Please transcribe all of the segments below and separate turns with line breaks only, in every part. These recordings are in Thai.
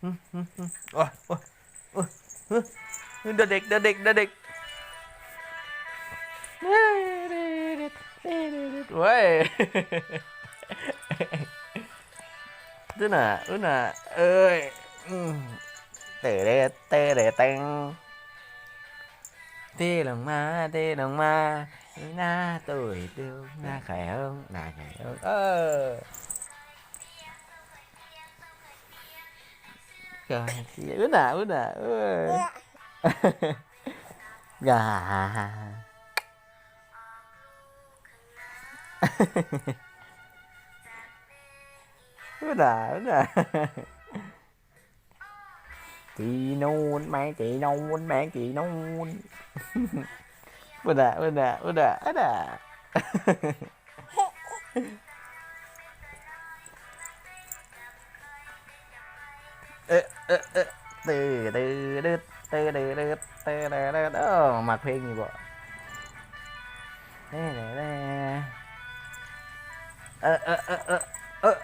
โอ้ยโอ้ยโอ้ยเฮ้ยเด็กเด็กเด็กเด็กเว้ยดูน่ะดูน่ะเอ้ยอืมเตะเดเตะเดเต็งเตะลงมาเตะลงมาหน้าตุยติ้วหน้าไข่เอิงหน้าไข่เอิงเออ rồi bữa nào bữa nào gà. Bữa nào bữa nào chị nôn mẹ chị nôn mẹ chị nôn bữa nào bữa nào bữa nào bữa nào เออเออเออตื่นตื่นตื่นตื่นตื่นตื่นตื่นตื่นเออมาเพลงอยู่บ่เน่เน่เน่เออเออเออเออเออ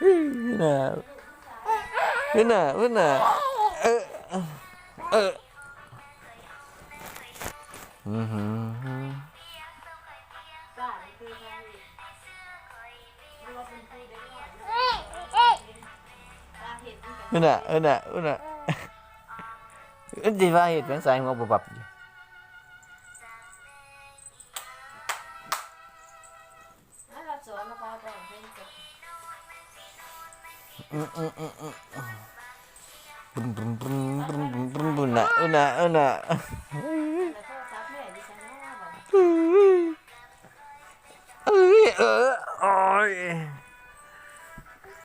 พี่น่ะพี่น่ะพี่น่ะเออเอออือหือ
อุน่ะนั่
น่ะนั่น่ะอันที่ว่าเห็ดแมงสายหัวบุบบับอยู่อืมอืมอืมอืมบุ้มบุ้มบุ้มบุ้มบุ้มบุ้มบุ้มน่ะน่ะน่ะเออโอ้ย